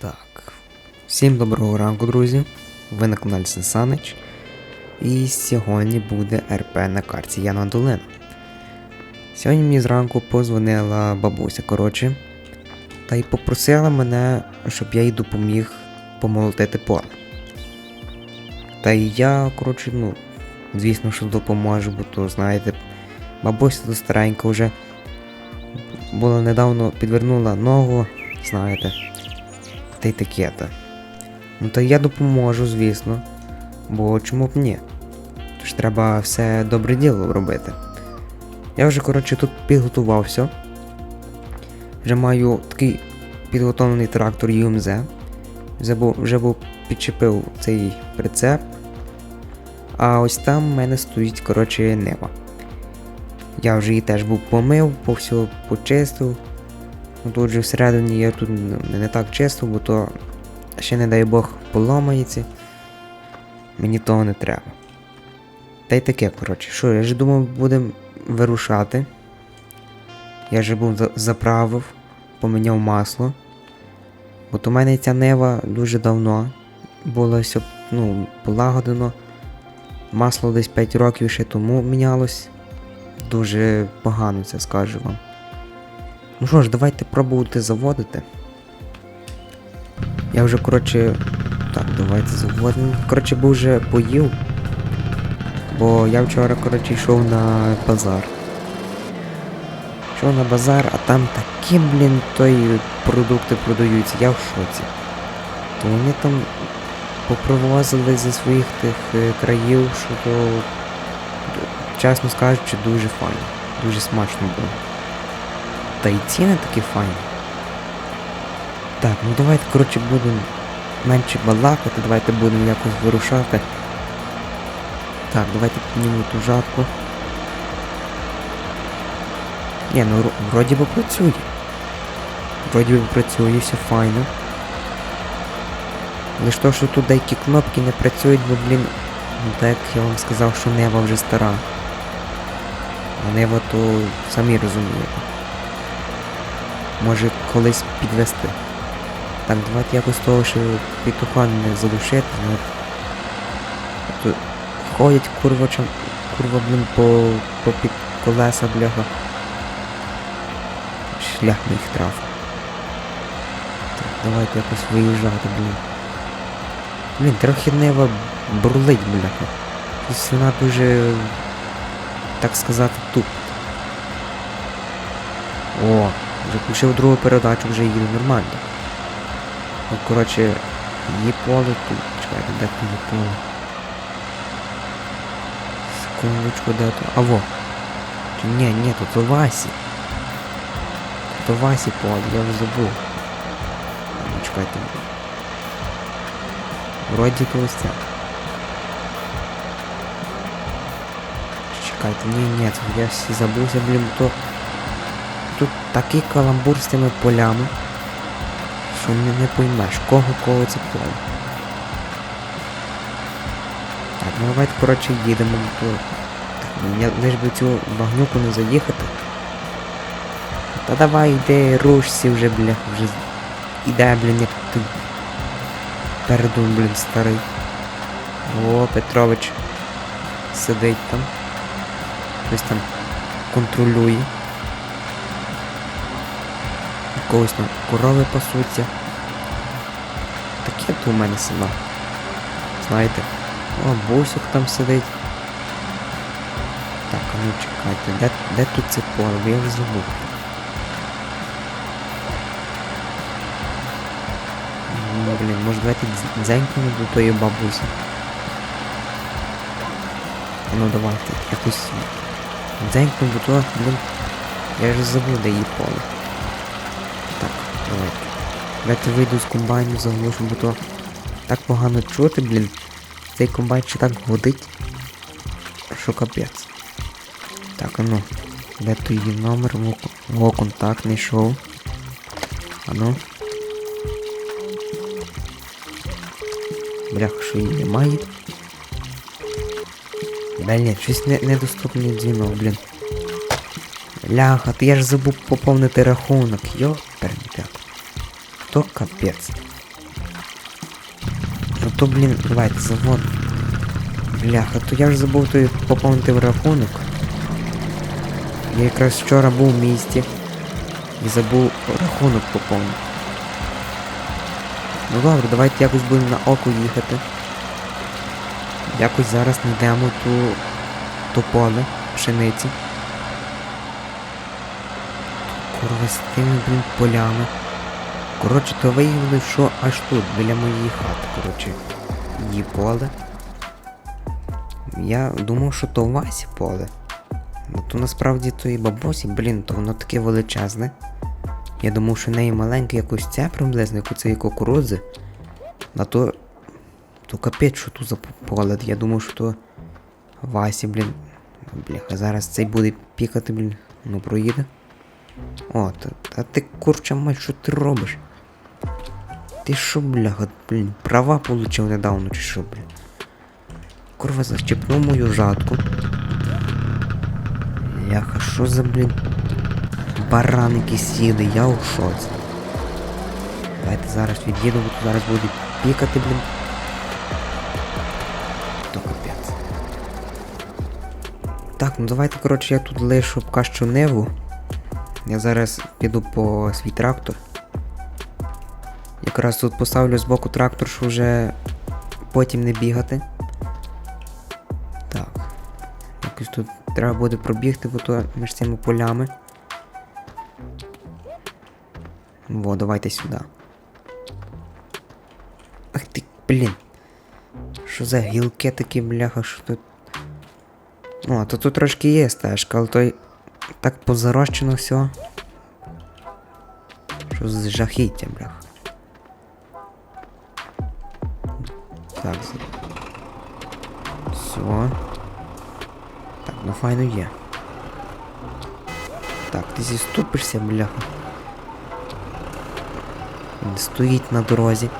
Так. Всім доброго ранку, друзі. Ви на каналі Сенсанич. І сьогодні буде РП на карті Яна Долина. Сьогодні мені зранку позвонила бабуся, коротше, та й попросила мене, щоб я їй допоміг помолотити поле. Та й я, коротше, ну, звісно, що допоможу, бо то, знаєте, бабуся тут старенька вже була недавно підвернула ногу, знаєте. Та й таке то. Ну та я допоможу, звісно. Бо чому б ні? Тож треба все добре діло робити. Я вже, коротше, тут підготувався. Вже маю такий підготовлений трактор ЮМЗ. Вже був, вже був підчепив цей прицеп. А ось там в мене стоїть, коротше, нива. Я вже її теж був помив, по все почистив. Ну, Тут же всередині я тут не, так чисто, бо то ще не дай Бог поламається. Мені того не треба. Та й таке, коротше. Що, я ж думав, будемо вирушати. Я же був заправив, поміняв масло. То в мене ця нева дуже давно було все ну, полагодено. Масло десь 5 років ще тому мінялось. Дуже погано це скажу вам. Ну що ж, давайте пробувати заводити. Я вже, коротше. Так, давайте заводимо. Коротше, був вже поїв. Бо я вчора, коротше, йшов на базар. Йшов на базар, а там такі, блін, той продукти продаються, я в шоці. То вони там попривозили зі своїх тих е, країв, що то, чесно кажучи, дуже файно. Дуже смачно було. Та й ціни такі файні. Так, ну давайте, коротше, будемо менше балакати, давайте будемо якось вирушати. Так, давайте піднімемо ту жатку. Ні, ну вроді би працює. Вроді би працює, все файно. Лише то, що тут деякі кнопки не працюють, бо, блін, ну так я вам сказав, що нева вже стара. А нева то самі розумієте. Може колись підвести. Так, давайте якось того, що петуха не задушити, ну. Тут ходять курва чам, курва, блін, по, по під колеса, бляха. Шлях на їх трав. Так, давайте якось виїжджати, блін. Блін, трохи нева бурлить, бляха. Щось вона дуже, так сказати, туп. О, вже включив другу передачу, вже їде нормально. Ну, коротше, її поле тут. Чекайте, де тут її поле? Секундочку, де то? А во. Чи ні, ні, то то Васі. То Васі поле, я вже забув. А, Ну, чекайте. Вроді то ось це. Чекайте, ні, ні, це я всі забувся, блін, то. Тут такий каламбур з тими полями що не, не поймеш, кого кого це поле. Так, ну давайте, коротше, їдемо. Так, ну, я лиш би цю багнюку не заїхати. Та давай йди, рушся вже, бля, вже іде, блін, як ти. Передун, блін, старий. О, Петрович сидить там. Щось там контролює. Когось там корови пасуться. Таке то у мене село. Знаєте? О, бусик там сидить. Так, а ну чекайте, де, де тут це поле? Я вже забув. Ну, блін, може давайте дз- дзенькнемо до тої бабусі. Ну давайте, якось дзенькнемо до того, блін. Я вже забув, де її поле. Давайте. Вийду з комбайну, заглушу, бо то так погано чути, блін. Цей комбайн ще так гудить, що капець. Так, а ну. Де то її номер? Во, контакт не йшов. А ну. Бляха, що її немає. Блін, щось не, недоступний дзвінок, блін. Ляха, ти я ж забув поповнити рахунок. Йо. То капець. Ну то, блін, давайте завод. Бляха, то я вже забув той поповнити рахунок. Я якраз вчора був в місті і забув рахунок поповнити. Ну добре, давайте якось будемо на око їхати. Якось зараз знайдемо ту, ту поле пшениці. Курва з тими, блін, полями. Коротше, то виявили, що аж тут, біля моєї хати, коротше, її поле. Я думав, що то Васі поле. Ну то насправді то і бабусі, блін, то воно таке величезне. Я думав, що в неї маленьке якось це приблизно, як у цієї кукурудзи. А то. То капець, що тут за поле. Я думав, що то Васі, блін. Бляха, зараз цей буде пікати, блін. Ну проїде. О, та, та ти курча мать, що ти робиш? Ти що, бляха, блін, права получив недавно чи що, блін? Курва зачепнув мою жатку. Бляха, що за, блін? Баран якийсь я у шоці. Давайте зараз від'їду, зараз буде пікати, блін. То капець. Так, ну давайте, коротше, я тут лишу поки що неву. Я зараз піду по свій трактор. Якраз тут поставлю збоку трактор, щоб вже потім не бігати. Так. Якось тут треба буде пробігти, бо то між цими полями. Во, давайте сюди. Ах ти, блін. Що за гілки такі, бляха, що тут. О, то тут трошки є стежка, але той так позарощено все. Що за жахіття, бляха. Так. Все. Так, ну файно є. Так, ти зіступишся, бляха. Він стоїть на дорозі.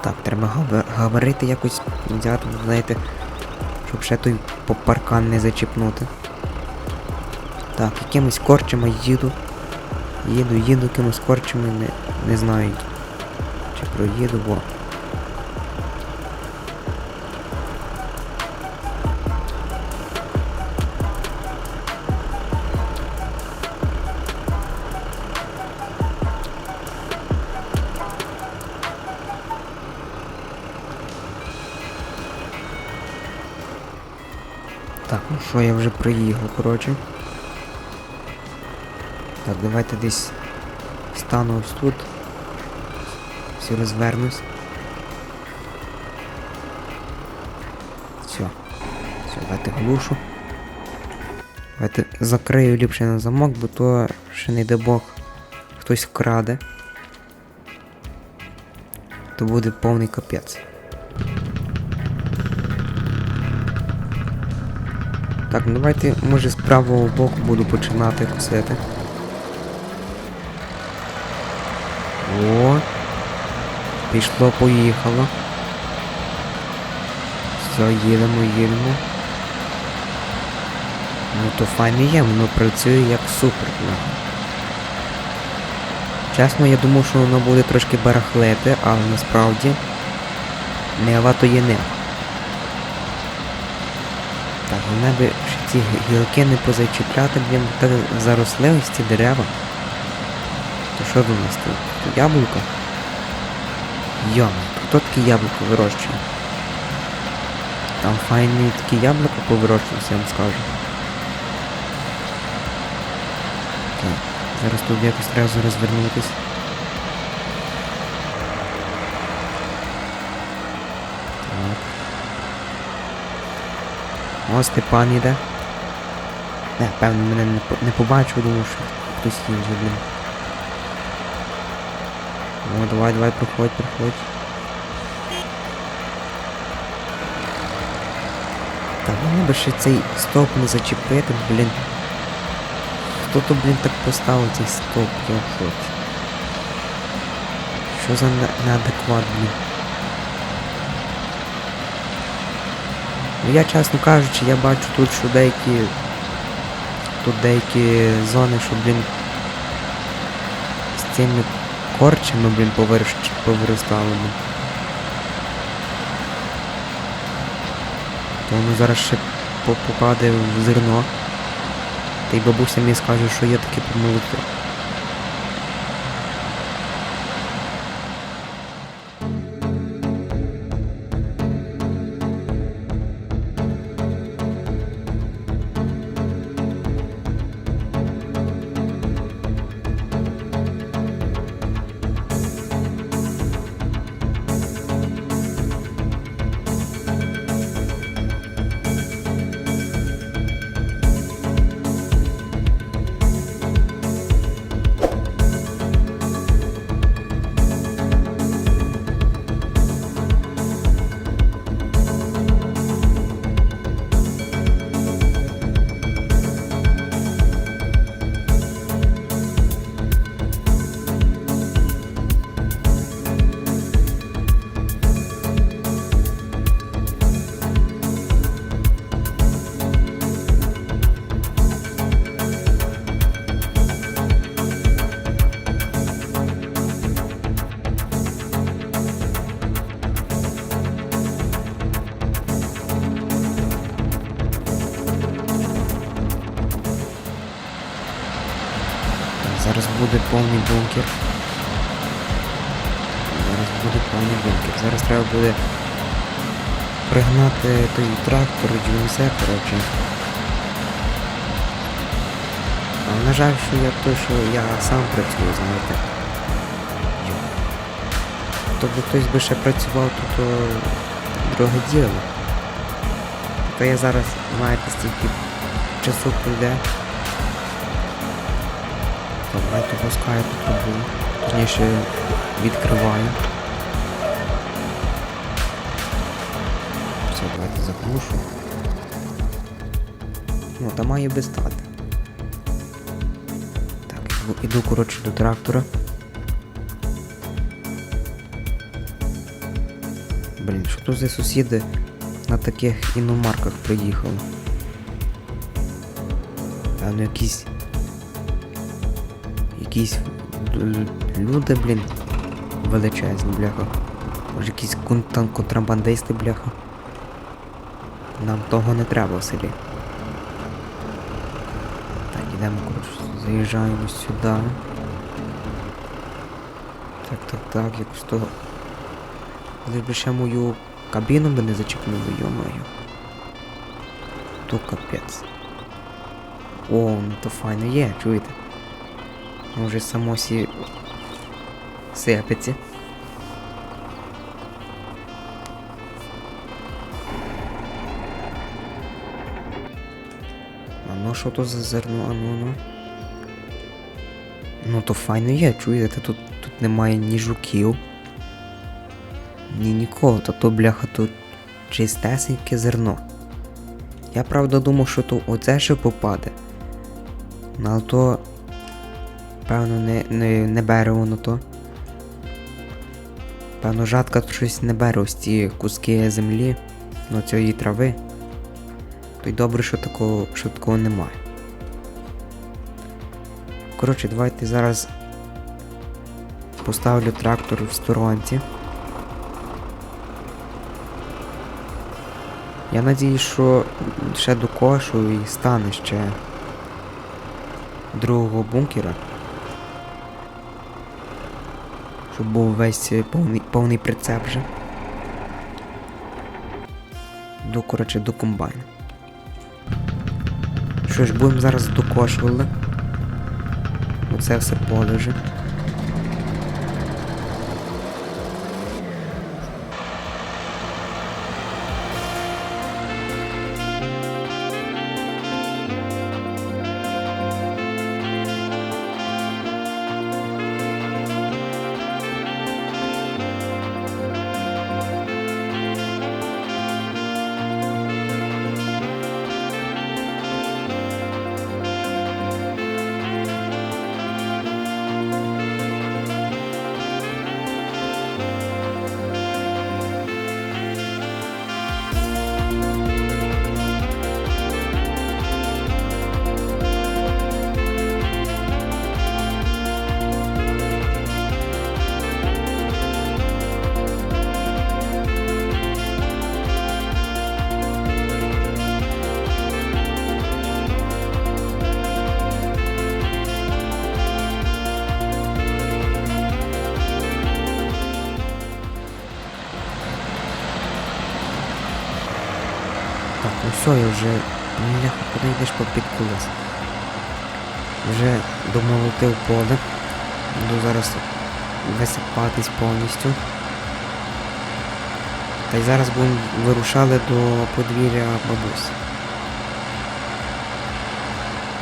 Так, треба гава- якось взяти, знаєте, щоб ще той по паркан не зачіпнути. Так, якимось корчами їду. Їду, їду якимось корчами, не, не знаю. Чи проїду, бо. Так, ну що, я вже приїхав, коротше. Так, давайте десь стану ось тут. Все розвернусь. Все. Все, давайте глушу. Давайте закрию ліпше на замок, бо то ще не дай Бог хтось вкраде. То буде повний капець. Так, ну давайте, може, з правого боку буду починати косити. О! Пішло, поїхало. Все, їдемо, їдемо. Ну то файно є, воно працює як супер. Чесно, я думав, що воно буде трошки барахлити, але насправді нева то є нева. Так, головне би ці гілки не позачіпляти, блін, так заросли ось ці дерева. То що до нас? Тут яблука? Йома, хто такі яблука вирощує? Там файні такі яблука повирощуються, я вам скажу. Так, зараз тут якось треба розвернутись. Так. О, Степан іде. Не, певно, мене не, по- не побачив, думав, що хтось інший, блін. Ну, давай, давай, проходь, проходь. Та мені би ще цей стоп не зачепити, блін. Хто то, блін, так поставив цей стоп, я в. Що за не- неадекват, блін? Ну я, чесно кажучи, я бачу тут, що деякі. Тут деякі зони, що, блін. цими корчами, блін, повирощ... повиростало. То воно зараз ще по- попаде в зерно. Та й бабуся мені скаже, що є таке помилки. Бункер. Зараз буде повний бункер. Зараз треба буде пригнати той трактор все, коротше. На жаль, що я що я сам працюю, знаєте. Тобто хтось би ще працював, то друге діло. То я зараз, знаєте, стільки часу пройде. Давайте пускаю тут трубу. Точніше відкриваю. Все, давайте заглушу. Ну, та має би стати. Так, іду- коротше, до трактора. Блін, що тут за сусіди на таких іномарках приїхали? Певно, якісь якісь люди, блін, величезні, бляха. Може якісь там контрабандисти, бляха. Нам того не треба в селі. Так, ідемо, коротше, заїжджаємо сюди. Так, так, так, якось того. Але б ще мою кабіну би не зачепнули, йомаю. То капець. О, ну то файно є, чуєте? Може само сі сипеться. А ну що то за зерно, а ну ну. Ну то файно є, чуєте, тут, тут немає ні жуків, ні нікого, то то бляха тут чистесеньке зерно. Я правда думав, що то оце ще попаде. Ну, але то Певно, не, не, не бере воно то. Певно, жатка щось не бере ось ці куски землі, ну цієї трави. То й добре, що такого, що такого немає. Коротше, давайте зараз поставлю трактор в сторонці. Я надіюсь, що ще до кошу і стане ще другого бункера. Щоб був весь повний, повний прицеп вже. До, коротше, до комбайна. Що ж, будемо зараз докошували. Оце все поле вже. Я вже. Бляха, куди попід колес. Вже домолотив поле. Буду зараз висипатись повністю. Та й зараз будемо вирушали до подвір'я бабусі.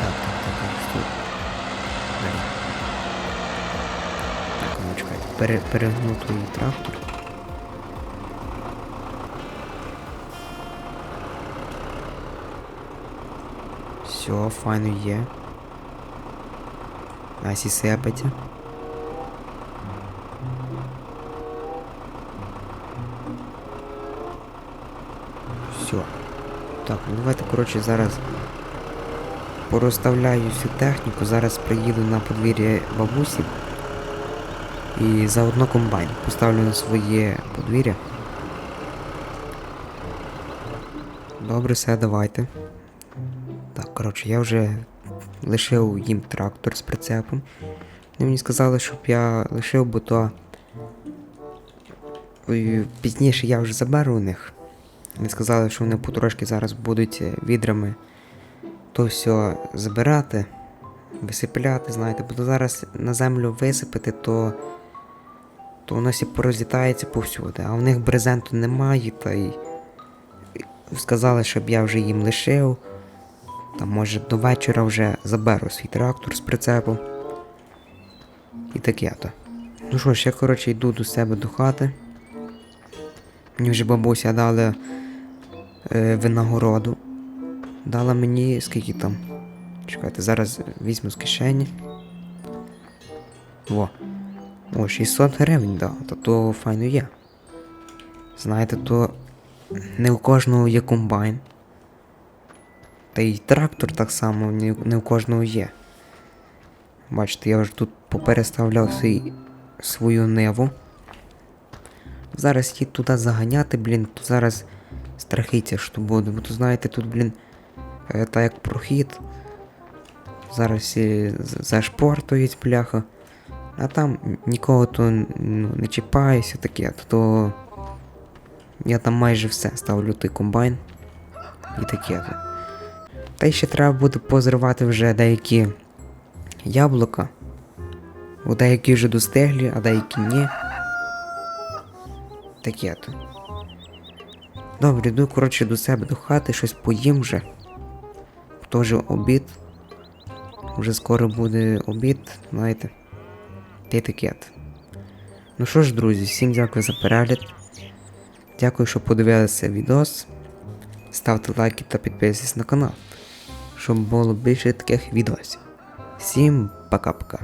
Так, так, так, так, стоп. Так, ну чекайте. Пере, перегнув твій трактор. Все, файно є. Асі сепеті. Все. Так, ну давайте, коротше, зараз порозставляю всю техніку. Зараз приїду на подвір'я бабусі. І заодно комбайн поставлю на своє подвір'я. Добре, все, давайте. Коротше, я вже лишив їм трактор з прицепом. Вони мені сказали, щоб я лишив, бо то пізніше я вже заберу у них. Вони сказали, що вони потрошки зараз будуть е, відрами то все забирати, висипляти, знаєте, бо зараз на землю висипати, то, то воно всі порозлітається повсюди. А в них брезенту немає, та й сказали, щоб я вже їм лишив. Там, може, до вечора вже заберу свій трактор з прицепом. І таке то. Ну що ж, я, коротше, йду до себе до хати. Мені вже бабуся дали е, винагороду. Дала мені скільки там. Чекайте, зараз візьму з кишені. Во. О, 600 гривень дала, то то файно є. Знаєте, то не у кожного є комбайн. Та й трактор так само не, у кожного є. Бачите, я вже тут попереставляв свій, свою ниву. Зараз її туди заганяти, блін, то зараз страхиться, що буде. Бо то знаєте, тут, блін, е, та як прохід. Зараз з- зашпортують, бляха. А там нікого то ну, не чіпаюся таке, то, то я там майже все ставлю той комбайн. І таке. Та ще треба буде позривати вже деякі яблука. Бо деякі вже достиглі, а деякі ні. Таке то. Добре, йду, коротше, до себе до хати, щось поїм вже. Тоже обід. Вже скоро буде обід, знаєте. То. Ну що ж, друзі, всім дякую за перегляд. Дякую, що подивилися відос. Ставте лайки та підписуйтесь на канал, щоб було більше таких відосів. Всім пока-пока.